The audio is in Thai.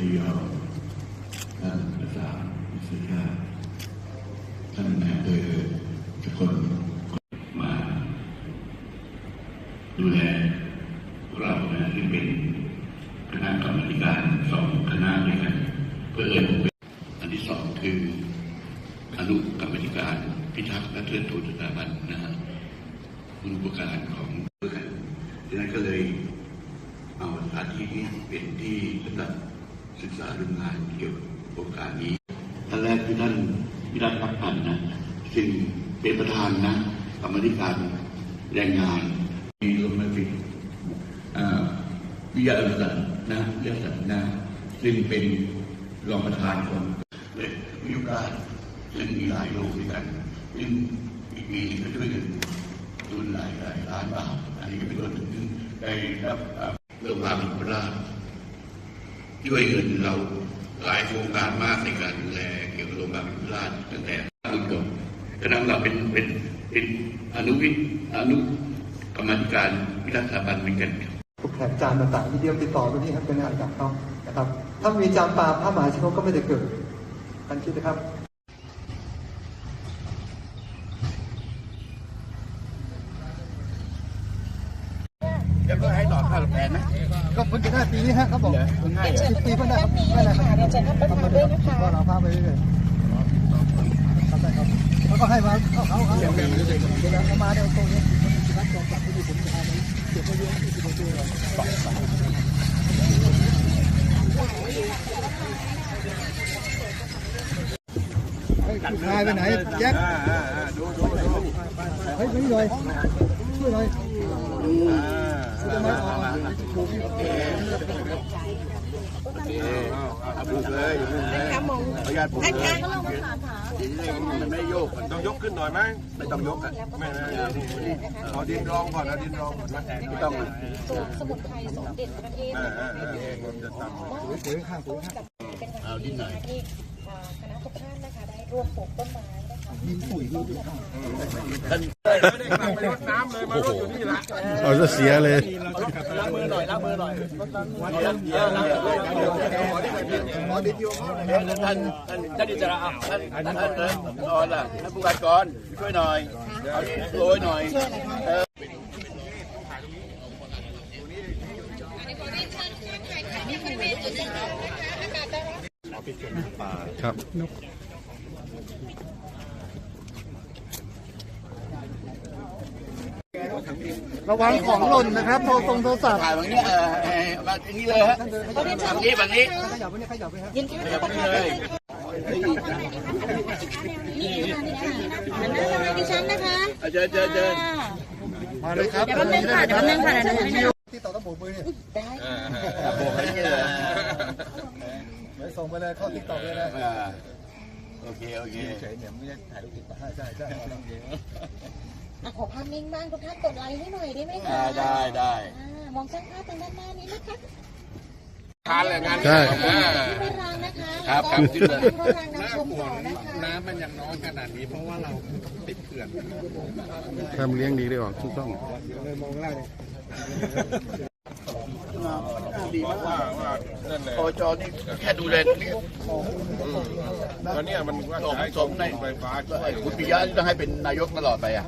นายกท่านปรักษาวิสุทธิท่านนายเภอทุกคนมาดูแลเรานะที่เป็นคณะกรรมการสองคณะด้วยกันเพื่อเอ่ยผมเป็นอันที่สองคืออนุกรรมการพิทักษ์และเทิดทูนสถาบันนะฮะคุณอุปการของเพื่อนดังนั้นก็เลยเอาสถานที่นี้เป็นที่สำหรับ ศึกษาเรื่องงานเกี่ยวกับโครงการนี้ท่านแรกคือท่านวิรัตพักพันธ์นะซึ่งเป็นประธานนะกรรมธิการแรงงานมีรวมมาถึงอ่าวิทยาศาสตร์นะวิทยาศาสตร์นะซึ่งเป็นรองประธานของเลยมีโอกาสซึ่งมีหลายโลกด้วยกันซึ่งอีกปีหนึงก็ช่วยกันทุนหลายหลายล้านบาทอันนี้ก็เป็นส่วนหนึ่งซึ่งได้รับอ่าเรื่องราวของพระราช ช่วยเงินเราหลายโครงการมากในการดูแลเกี่ยวกับโรงพยาบาลพระราชตั้งแต่ต้นจบคณะเราเป็นเป็นเป็นอนุวิอนุกรรมธิการวิทักษ์สถาบันเหมือนกันครับพวกแผนจานต่างๆที่เดียวติดต่อตรงนี้ครับเป็นงานกับเขานะครับ ถ้ามีจานปลาพระมหาชนกก็ไม่ได้เกิดท่านคิดนะครับจะเพื่อให้หลอดค่าวแทนนะ ก็เพิ่งจะได้ปีนี้ฮะเขาบอกเพิ่งให้สิบปีเพิ่งได้ครับนี้เลยค่ะเดี๋ยวจะนับประทานด้วยนะคะก็เราพาไปเรื่อยๆครับได้ครับแล้วก็ให้มาเขาเขาเขาเดี๋ยวเขามาเนี่ยตรงนี้รับกองจับที่ผมจะเอาไปเก็บไว้เยอะที่สุดเลยนายไปไหนแจ็คดูดูดูเฮ้ยนี่เลยช่วยหน่อยช่วยหน่อยเอา บุกเลยบุกเลยประหยัดบุกเลยมันไม่โยกมันต้องยกขึ้นหน่อยไหมไม่ต้องยกอะไม่ไม่เอาดินรองก่อนเอาดินรองก่อนไม่ต้องสมุนไพรสมเด็จประเทศอ่านะคะอ่าผมจะทำปุ๋ยข้างปุ๋ยข้างเป็นวันที่นะคะที่อ่าคณะทุกท่านนะคะได้ร่วมปลูกต้นไม้นะคะดินปุ๋ยดินปุ๋ยข้างเอาจะเสียเลย มือดินโยมท่านท่านท่านอิสระอะท่านท่านท่านนอนล่ะท่านผู้การกรช่วยหน่อยเอาดินโรยหน่อยครับ ระวังของหล่นนะครับโทรตรงโทรศัพท์ถ่ายแบบนี้เออมาอย่างนี้เลยฮะแบบนี้แบบนี้ขยับไปนี่ขยับไปฮะยินดีแบบนี้เลยนี่ค่ะนี่ค่ะหันหน้ามาให้ดิฉันนะคะเจอเจอเจอมาเลยครับเดี๋ยวแป๊บนึงค่ะเดี๋ยวแป๊บนึงค่ะเดี๋ยวแป๊บนึงที่ต่อต้องโบกมือเนี่ยได้โบกให้นี่เลยไปส่งไปเลยเข้าติ๊กต็อกเลยนะอ่าโอเคโอเคเฉยเนี่ยไม่ได้ถ่ายรูปติดใช่ใช่ใช่ อะขอภาพนิ่งบ้างทุกท่านกดไลค์ให้หน่อยได้ไหมคะอ่าได้ได้อ่ามองช่างภาพทางด้านหน้านี้นะคะทานแหละงานใช่ที่พระรางนะคะครับครับที่พระรางนำชมต่อนะคะน้ำมันยังน้อยขนาดนี้เพราะว่าเราติดเขื่อน ทำเลี้ยงดีได้ออกทุกช่องดีมากว่าว่าพอจอนี่แค่ดูแลตรงนี้ตอนนี้มันว่าสมใช้สมในไฟฟ้าคุณปิยะต้องให้เป็นนายกตลอดไปอะ